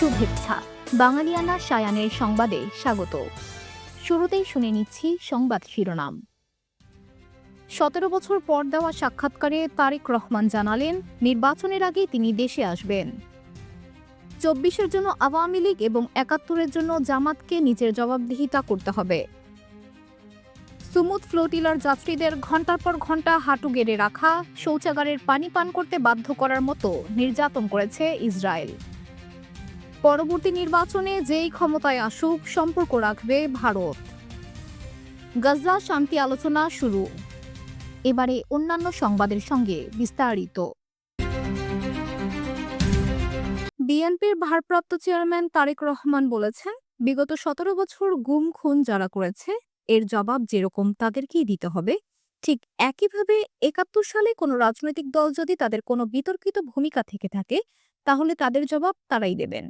শুভেচ্ছা। বাঙালিয়ানা সায়ানের সংবাদে স্বাগত। শুরুতেই শুনে নিচ্ছি সংবাদ শিরোনাম। সতেরো বছর পর দেওয়া সাক্ষাৎকারে তারেক রহমান জানালেন, নির্বাচনের আগে তিনি দেশে আসবেন। চব্বিশের জন্য আওয়ামী লীগ এবং একাত্তরের জন্য জামাতকে নিজের জবাবদিহিতা করতে হবে। সুমুদ ফ্লোটিলার যাত্রীদের ঘণ্টার পর ঘণ্টা হাঁটু গেড়ে রাখা, শৌচাগারের পানি পান করতে বাধ্য করার মতো নির্যাতন করেছে ইসরায়েল। পরবর্তী নির্বাচনে যেই ক্ষমতায় আসুক, সম্পর্ক রাখবে ভারত। গাজা শান্তি আলোচনা শুরু। এবারে অন্যান্য সংবাদের সঙ্গে বিস্তারিত। বিএনপির ভারপ্রাপ্ত চেয়ারম্যান তারেক রহমান বলেছেন, বিগত সতেরো বছর গুম, খুন যারা করেছে, এর জবাব যেরকম তাদেরকেই দিতে হবে। ঠিক একইভাবে একাত্তর সালে কোনো রাজনৈতিক দল যদি তাদের কোনো বিতর্কিত ভূমিকা থেকে থাকে, তাহলে তাদের জবাব তারাই দেবেন।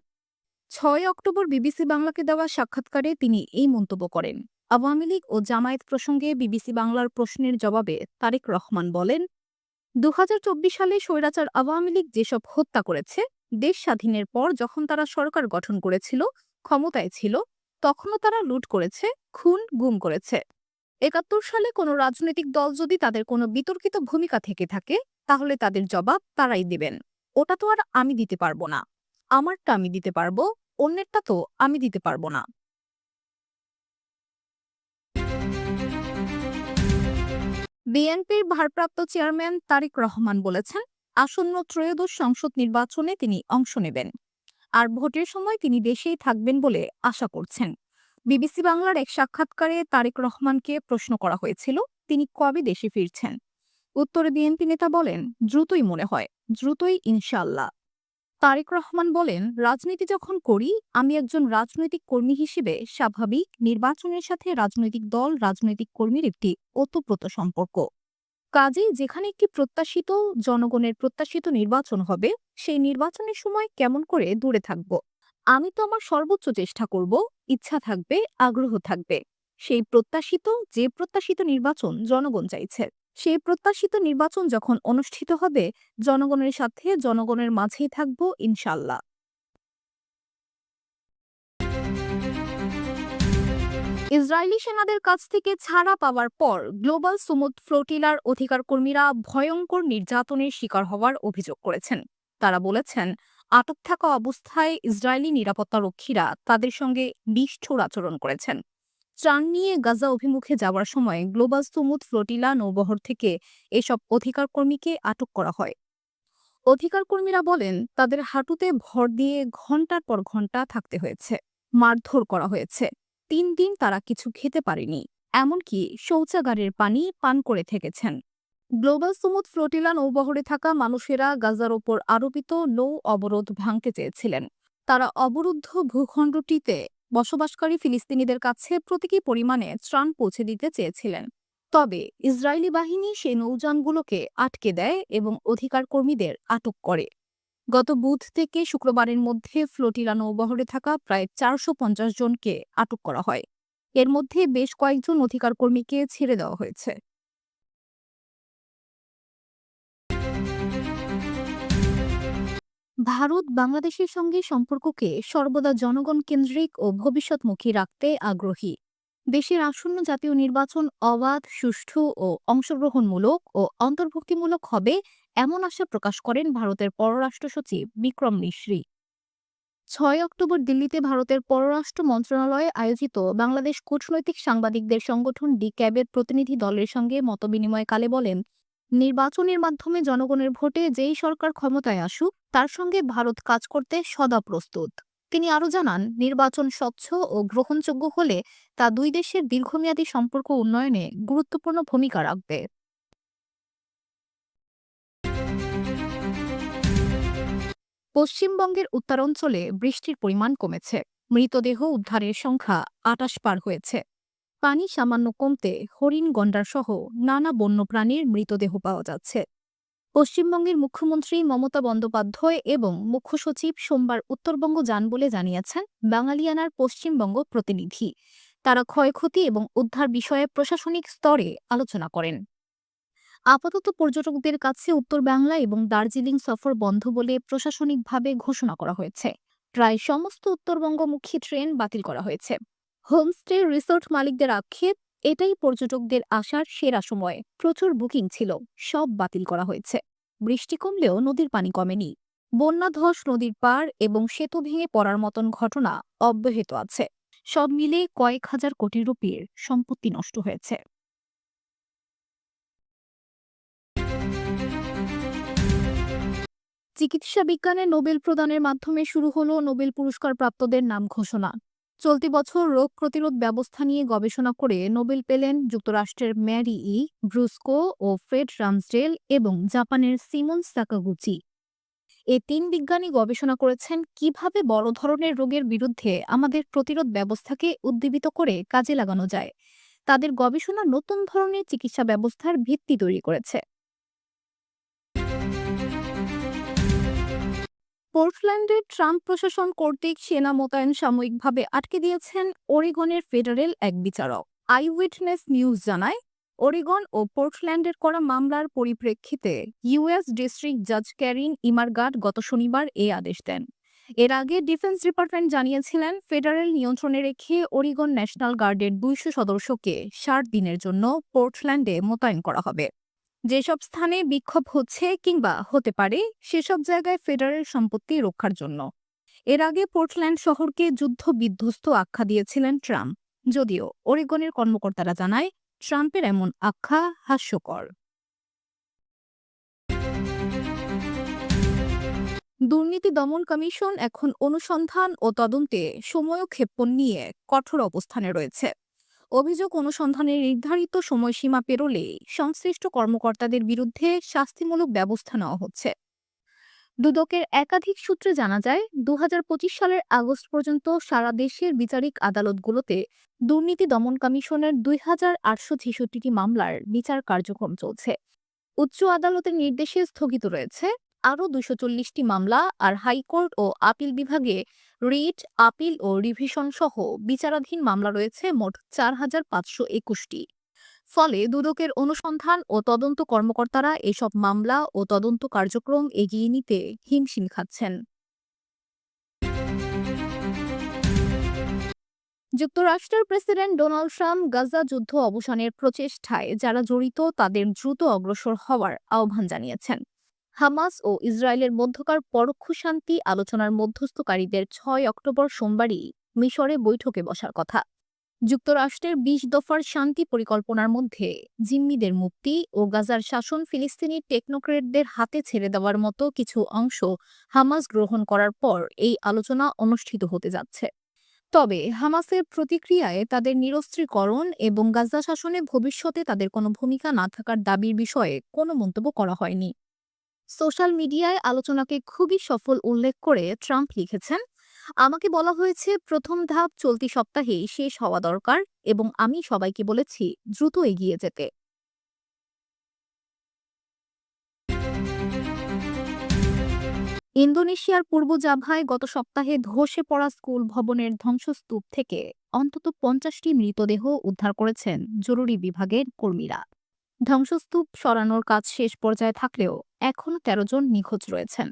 ছয় অক্টোবর বিবিসি বাংলাকে দেওয়া সাক্ষাৎকারে তিনি এই মন্তব্য করেন। আওয়ামী লীগ ও জামায়াত প্রসঙ্গে বিবিসি বাংলার প্রশ্নের জবাবে তারেক রহমান বলেন দু হাজার চব্বিশ সালে স্বৈরাচার আওয়ামী লীগ যেসব হত্যা করেছে, দেশ স্বাধীনের পর যখন তারা সরকার গঠন করেছিল, ক্ষমতায় ছিল, তখনও তারা লুট করেছে, খুন, গুম করেছে। একাত্তর সালে কোনো রাজনৈতিক দল যদি তাদের কোনো বিতর্কিত ভূমিকা থেকে থাকে, তাহলে তাদের জবাব তারাই দেবেন। ওটা তো আর আমি দিতে পারব না। আমারটা আমি দিতে পারব, অন্যেরটা তো আমি দিতে পারব না। বিএনপির ভারপ্রাপ্ত চেয়ারম্যান তারেক রহমান বলেছেন, আসন্ন ত্রয়োদশ সংসদ নির্বাচনে তিনি অংশ নেবেন। আর ভোটের সময় তিনি দেশেই থাকবেন বলে আশা করছেন। বিবিসি বাংলার এক সাক্ষাৎকারে তারেক রহমানকে প্রশ্ন করা হয়েছিল, তিনি কবে দেশে ফিরছেন? উত্তরে বিএনপি নেতা বলেন, দ্রুতই মনে হয়, দ্রুতই ইনশাল্লাহ তারেক রহমান বলেন, রাজনীতি যখন করি, আমি একজন রাজনৈতিক কর্মী হিসেবে স্বাভাবিক নির্বাচনের সাথে রাজনৈতিক দল, রাজনৈতিক কর্মীর একটি ওতপ্রোত সম্পর্ক। কাজেই যেখানে একটি প্রত্যাশিত, জনগণের প্রত্যাশিত নির্বাচন হবে, সেই নির্বাচনের সময় কেমন করে দূরে থাকব? আমি তো আমার সর্বোচ্চ চেষ্টা করব, ইচ্ছা থাকবে, আগ্রহ থাকবে। সেই প্রত্যাশিত, যে প্রত্যাশিত নির্বাচন জনগণ চাইছে। সেই প্রত্যাশিত নির্বাচন যখন অনুষ্ঠিত হবে, জনগণের সাথে জনগণের মাঝেই থাকব ইনশাল্লাহ। ইসরায়েলি সেনাদের কাছ থেকে ছাড়া পাওয়ার পর গ্লোবাল সুমুদ ফ্লোটিলার অধিকার কর্মীরা ভয়ঙ্কর নির্যাতনের শিকার হওয়ার অভিযোগ করেছেন। তারা বলেছেন, আটক থাকা অবস্থায় ইসরায়েলি নিরাপত্তা রক্ষীরা তাদের সঙ্গে নিষ্ঠুর আচরণ করেছেন। ত্রাণ নিয়ে গাজা অভিমুখে যাওয়ার সময় গ্লোবাল সুমুদ ফ্লোটিলা নৌবহর থেকে এসব অধিকার কর্মীকে আটক করা হয়। অধিকার কর্মীরা বলেন, তাদের হাঁটুতে ভর দিয়ে ঘণ্টার পর ঘণ্টা থাকতে হয়েছে, মারধর করা হয়েছে। তিন দিন তারা কিছু খেতে পারেনি, এমনকি শৌচাগারের পানি পান করে থেকেছেন। গ্লোবাল সুমুদ ফ্লোটিলা নৌবহরে থাকা মানুষেরা গাজার ওপর আরোপিত নৌ অবরোধ ভাঙতে চেয়েছিলেন। তারা অবরুদ্ধ ভূখণ্ডটিতে বসবাসকারী ফিলিস্তিনিদের কাছে প্রতীকী পরিমাণে ত্রাণ পৌঁছে দিতে চেয়েছিলেন। তবে ইসরায়েলি বাহিনী সেই নৌযানগুলোকে আটকে দেয় এবং অধিকার কর্মীদের আটক করে। গত বুধ থেকে শুক্রবারের মধ্যে ফ্লোটিলা নৌবহরে থাকা প্রায় চারশো পঞ্চাশ জনকে আটক করা হয়। এর মধ্যে বেশ কয়েকজন অধিকার কর্মীকে ছেড়ে দেওয়া হয়েছে। ভারত বাংলাদেশের সঙ্গে সম্পর্ককে সর্বদা জনগণ কেন্দ্রিক ও ভবিষ্যৎমুখী রাখতে আগ্রহী। দেশের আসন্ন জাতীয় নির্বাচন অবাধ, সুষ্ঠু ও অংশগ্রহণমূলক ও অন্তর্ভুক্তিমূলক হবে এমন আশা প্রকাশ করেন ভারতের পররাষ্ট্র সচিব বিক্রম মিশ্রি। ছয় অক্টোবর দিল্লিতে ভারতের পররাষ্ট্র মন্ত্রণালয়ে আয়োজিত বাংলাদেশ কূটনৈতিক সাংবাদিকদের সংগঠন ডি ক্যাবের প্রতিনিধি দলের সঙ্গে মতবিনিময়কালে বলেন নির্বাচনের মাধ্যমে জনগণের ভোটে যেই সরকার ক্ষমতায় আসুক, তার সঙ্গে ভারত কাজ করতে সদা প্রস্তুত। তিনি আরও জানান, নির্বাচন স্বচ্ছ ও গ্রহণযোগ্য হলে তা দুই দেশের দীর্ঘমেয়াদী সম্পর্ক উন্নয়নে গুরুত্বপূর্ণ ভূমিকা রাখবে। পশ্চিমবঙ্গের উত্তরাঞ্চলে বৃষ্টির পরিমাণ কমেছে। মৃতদেহ উদ্ধারের সংখ্যা আটাশ পার হয়েছে। পানি সামান্য কমতে হরিণ গন্ডার সহ নানা বন্যপ্রাণীর মৃতদেহ পাওয়া যাচ্ছে। পশ্চিমবঙ্গের মুখ্যমন্ত্রী মমতা বন্দ্যোপাধ্যায় এবং মুখ্য সচিব সোমবার উত্তরবঙ্গ যান বলে জানিয়েছেন বাঙালিয়ানার পশ্চিমবঙ্গ প্রতিনিধি। তারা ক্ষয়ক্ষতি এবং উদ্ধার বিষয়ে প্রশাসনিক স্তরে আলোচনা করেন। আপাতত পর্যটকদের কাছে উত্তর বাংলা এবং দার্জিলিং সফর বন্ধ বলে প্রশাসনিকভাবে ঘোষণা করা হয়েছে। প্রায় সমস্ত উত্তরবঙ্গমুখী ট্রেন বাতিল করা হয়েছে। হোমস্টে রিসোর্ট মালিকদের আক্ষেপ, এটাই পর্যটকদের আসার সেরা সময়। প্রচুর বুকিং ছিল, সব বাতিল করা হয়েছে। বৃষ্টি কমলেও নদীর পানি কমেনি। বন্যা ধস, নদীর পার এবং সেতু ভেঙে পড়ার মতন ঘটনা অব্যাহত আছে। সব মিলে কয়েক হাজার কোটি রুপির সম্পত্তি নষ্ট হয়েছে। চিকিৎসা বিজ্ঞানে নোবেল প্রদানের মাধ্যমে শুরু হলো নোবেল পুরস্কার প্রাপ্তদের নাম ঘোষণা। চলতি বছর রোগ প্রতিরোধ ব্যবস্থা নিয়ে গবেষণা করে নোবেল পেলেন যুক্তরাষ্ট্রের ম্যারি ই ব্রুস্কো ও ফ্রেড রামসডেল এবং জাপানের সিমন সাকাগুচি। এ তিন বিজ্ঞানী গবেষণা করেছেন কীভাবে বড় ধরনের রোগের বিরুদ্ধে আমাদের প্রতিরোধ ব্যবস্থাকে উদ্দীবিত করে কাজে লাগানো যায়। তাদের গবেষণা নতুন ধরনের চিকিৎসা ব্যবস্থার ভিত্তি তৈরি করেছে। পোর্টল্যান্ডে ট্রাম্প প্রশাসন কর্তৃক সেনা মোতায়েন সাময়িকভাবে আটকে দিয়েছেন ওরিগনের ফেডারেল এক বিচারক। আই উইটনেস নিউজ জানায়, ওরিগন ও পোর্টল্যান্ডের করা মামলার পরিপ্রেক্ষিতে ইউএস ডিস্ট্রিক্ট জাজ ক্যারিন ইমারগার্ড গত শনিবার এ আদেশ দেন। এর আগে ডিফেন্স ডিপার্টমেন্ট জানিয়েছিলেন, ফেডারেল নিয়ন্ত্রণে রেখে ওরিগন ন্যাশনাল গার্ডের দুইশো সদস্যকে ষাট দিনের জন্য পোর্টল্যান্ডে মোতায়েন করা হবে। যেসব স্থানে বিক্ষোভ হচ্ছে কিংবা হতে পারে, সেসব জায়গায় ফেডারেল সম্পত্তি রক্ষার জন্য। এর আগে পোর্টল্যান্ড শহরকে যুদ্ধ বিধ্বস্ত আখ্যা দিয়েছিলেন ট্রাম্প। যদিও ওরেগনের কর্মকর্তারা জানায়, ট্রাম্পের এমন আখ্যা হাস্যকর। দুর্নীতি দমন কমিশন এখন অনুসন্ধান ও তদন্তে সময়ক্ষেপণ নিয়ে কঠোর অবস্থানে রয়েছে। অভিযোগ অনুসন্ধানের নির্ধারিত সময়সীমা পেরোলে সংশ্লিষ্ট কর্মকর্তাদের বিরুদ্ধে শাস্তিমূলক ব্যবস্থা নেওয়া হচ্ছে। দুদকের একাধিক সূত্রে জানা যায় দু হাজার পঁচিশ সালের আগস্ট পর্যন্ত সারা দেশের বিচারিক আদালতগুলোতে দুর্নীতি দমন কমিশনের দুই হাজার আটশো ছেষট্টিটি মামলার বিচার কার্যক্রম চলছে। উচ্চ আদালতের নির্দেশে স্থগিত রয়েছে আরও দুশো চল্লিশটি মামলা আর হাইকোর্ট ও আপিল বিভাগে রিট, আপিল ও রিভিশন সহ বিচারাধীন মামলা রয়েছে মোট চার হাজার পাঁচশো একুশটি। ফলে দুদকের অনুসন্ধান ও তদন্ত কর্মকর্তারা এসব মামলা ও তদন্ত কার্যক্রম এগিয়ে নিতে হিমশিম খাচ্ছেন। যুক্তরাষ্ট্রের প্রেসিডেন্ট ডোনাল্ড ট্রাম্প গাজা যুদ্ধ অবসানের প্রচেষ্টায় যারা জড়িত তাদের দ্রুত অগ্রসর হওয়ার আহ্বান জানিয়েছেন। হামাস ও ইসরায়েলের মধ্যকার পরোক্ষ শান্তি আলোচনার মধ্যস্থকারীদের ছয় অক্টোবর সোমবারই মিশরে বৈঠকে বসার কথা। যুক্তরাষ্ট্রের বিশ দফার শান্তি পরিকল্পনার মধ্যে জিম্মিদের মুক্তি ও গাজার শাসন ফিলিস্তিনি টেকনোক্রেটদের হাতে ছেড়ে দেওয়ার মতো কিছু অংশ হামাস গ্রহণ করার পর এই আলোচনা অনুষ্ঠিত হতে যাচ্ছে। তবে হামাসের প্রতিক্রিয়ায় তাদের নিরস্ত্রীকরণ এবং গাজা শাসনে ভবিষ্যতে তাদের কোনো ভূমিকা না থাকার দাবির বিষয়ে কোনো মন্তব্য করা হয়নি। সোশ্যাল মিডিয়ায় আলোচনাকে খুবই সফল উল্লেখ করে ট্রাম্প লিখেছেন, আমাকে বলা হয়েছে প্রথম ধাপ চলতি সপ্তাহেই শেষ হওয়া দরকার এবং আমি সবাইকে বলেছি দ্রুত এগিয়ে যেতে। ইন্দোনেশিয়ার পূর্ব জাভায় গত সপ্তাহে ধসে পড়া স্কুল ভবনের ধ্বংসস্তূপ থেকে অন্তত পঞ্চাশটি মৃতদেহ উদ্ধার করেছেন জরুরি বিভাগের কর্মীরা। ধ্বংসস্তূপ সরানোর কাজ শেষ পর্যায়ে থাকলেও এখনও তেরো জন নিখোঁজ রয়েছেন।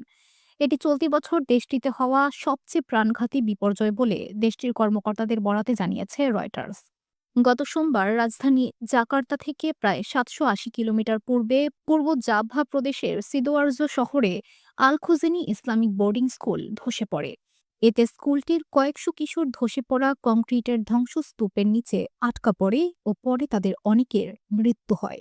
এটি চলতি বছর দেশটিতে হওয়া সবচেয়ে প্রাণঘাতী বিপর্যয় বলে দেশটির কর্মকর্তাদের বরাতে জানিয়েছে রয়টার্স। গত সোমবার রাজধানী জাকার্তা থেকে প্রায় সাতশো আশি কিলোমিটার পূর্বে পূর্ব জাভা প্রদেশের সিদোয়ার্জো শহরে আলখুজেনি ইসলামিক বোর্ডিং স্কুল ধসে পড়ে। এতে স্কুলটির কয়েকশো কিশোর ধসে পড়া কংক্রিটের ধ্বংসস্তূপের নিচে আটকা পড়ে ও পরে তাদের অনেকের মৃত্যু হয়।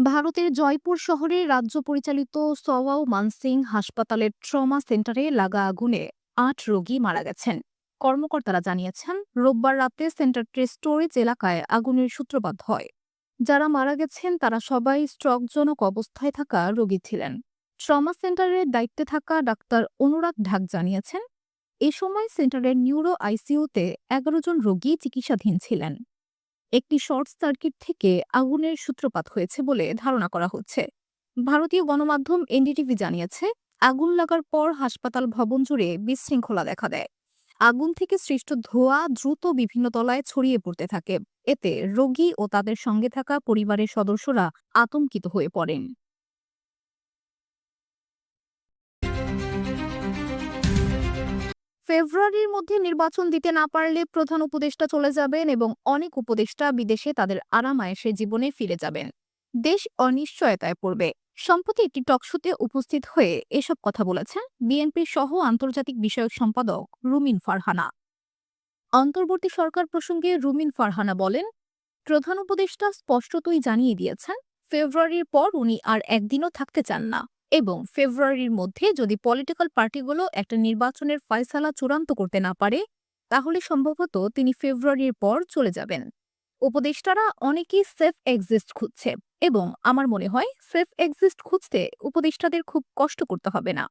ভারতের জয়পুর শহরে রাজ্য পরিচালিত সওয়াও মানসিং হাসপাতালের ট্রমা সেন্টারে লাগা আগুনে আট রোগী মারা গেছেন। কর্মকর্তারা জানিয়েছেন, রোববার রাতে সেন্টারটির স্টোরেজ এলাকায় আগুনের সূত্রপাত হয়। যারা মারা গেছেন, তারা সবাই স্ট্রকজনক অবস্থায় থাকা রোগী ছিলেন। ট্রমা সেন্টারের দায়িত্বে থাকা ডাক্তার অনুরাগ ঢাক জানিয়েছেন, এ সময় সেন্টারের নিউরো আইসিইউতে এগারো জন রোগী চিকিৎসাধীন ছিলেন। একটি শর্ট সার্কিট থেকে আগুনের সূত্রপাত হয়েছে বলে ধারণা করা হচ্ছে। ভারতীয় গণমাধ্যম এনডিটিভি জানিয়েছে, আগুন লাগার পর হাসপাতাল ভবন জুড়ে বিশৃঙ্খলা দেখা দেয়। আগুন থেকে সৃষ্ট ধোঁয়া দ্রুত বিভিন্ন তলায় ছড়িয়ে পড়তে থাকে। এতে রোগী ও তাদের সঙ্গে থাকা পরিবারের সদস্যরা আতঙ্কিত হয়ে পড়েন। ফেব্রুয়ারির মধ্যে নির্বাচন দিতে না পারলে প্রধান উপদেষ্টা চলে যাবেন এবং অনেক উপদেষ্টা বিদেশে তাদের আরামায়েশের জীবনে ফিরে যাবেন। দেশ অনিশ্চয়তায় পড়বে। সম্প্রতি একটি টকশোতে উপস্থিত হয়ে এসব কথা বলেছেন বিএনপির সহ আন্তর্জাতিক বিষয়ক সম্পাদক রুমিন ফারহানা। অন্তর্বর্তী সরকার প্রসঙ্গে রুমিন ফারহানা বলেন, প্রধান উপদেষ্টা স্পষ্টতই জানিয়ে দিয়েছেন, ফেব্রুয়ারির পর উনি আর একদিনও থাকতে চান না। এবং ফেব্রুয়ারির মধ্যে যদি পলিটিক্যাল পার্টিগুলো একটা নির্বাচনের ফয়সালা চূড়ান্ত করতে না পারে, তাহলে সম্ভবত তিনি ফেব্রুয়ারির পর চলে যাবেন। উপদেষ্টারা অনেকেই সেফ এক্সিস্ট খুঁজছে এবং আমার মনে হয় সেফ এক্সিস্ট খুঁজতে উপদেষ্টাদের খুব কষ্ট করতে হবে না।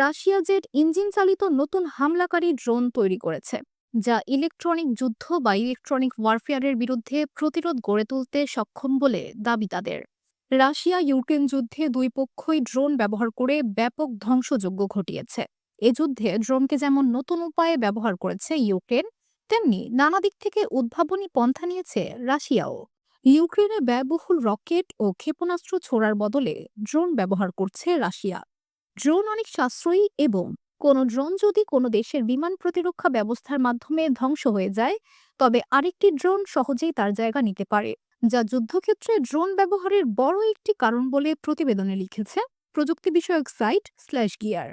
রাশিয়া জেট ইঞ্জিন চালিত নতুন হামলাকারী ড্রোন তৈরি করেছে। যা ইলেকট্রনিক যুদ্ধ বা ইলেকট্রনিক ওয়ারফেয়ারের বিরুদ্ধে প্রতিরোধ গড়ে তুলতে সক্ষম বলে দাবি তাদের। রাশিয়া ইউক্রেন যুদ্ধে দুই পক্ষই ড্রোন ব্যবহার করে ব্যাপক ধ্বংসযজ্ঞ ঘটিয়েছে। এ যুদ্ধে ড্রোনকে যেমন নতুন উপায়ে ব্যবহার করেছে ইউক্রেন, তেমনি নানা দিক থেকে উদ্ভাবনী পন্থা নিয়েছে রাশিয়াও। ইউক্রেনে ব্যয়বহুল রকেট ও ক্ষেপণাস্ত্র ছোড়ার বদলে ড্রোন ব্যবহার করছে রাশিয়া। ড্রোন অনেক সাশ্রয়ী এবং কোনো ড্রোন যদি কোনো দেশের বিমান প্রতিরক্ষা ব্যবস্থার মাধ্যমে ধ্বংস হয়ে যায়, তবে আরেকটি ড্রোন সহজেই তার জায়গা নিতে পারে, যা যুদ্ধক্ষেত্রে ড্রোন ব্যবহারের বড় একটি কারণ বলে প্রতিবেদনে লিখেছে প্রযুক্তি বিষয়ক সাইট স্ল্যাশ গিয়ার।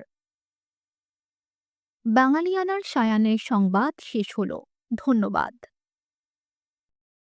বাঙালিয়ানার সায়ানের সংবাদ শেষ হল। ধন্যবাদ।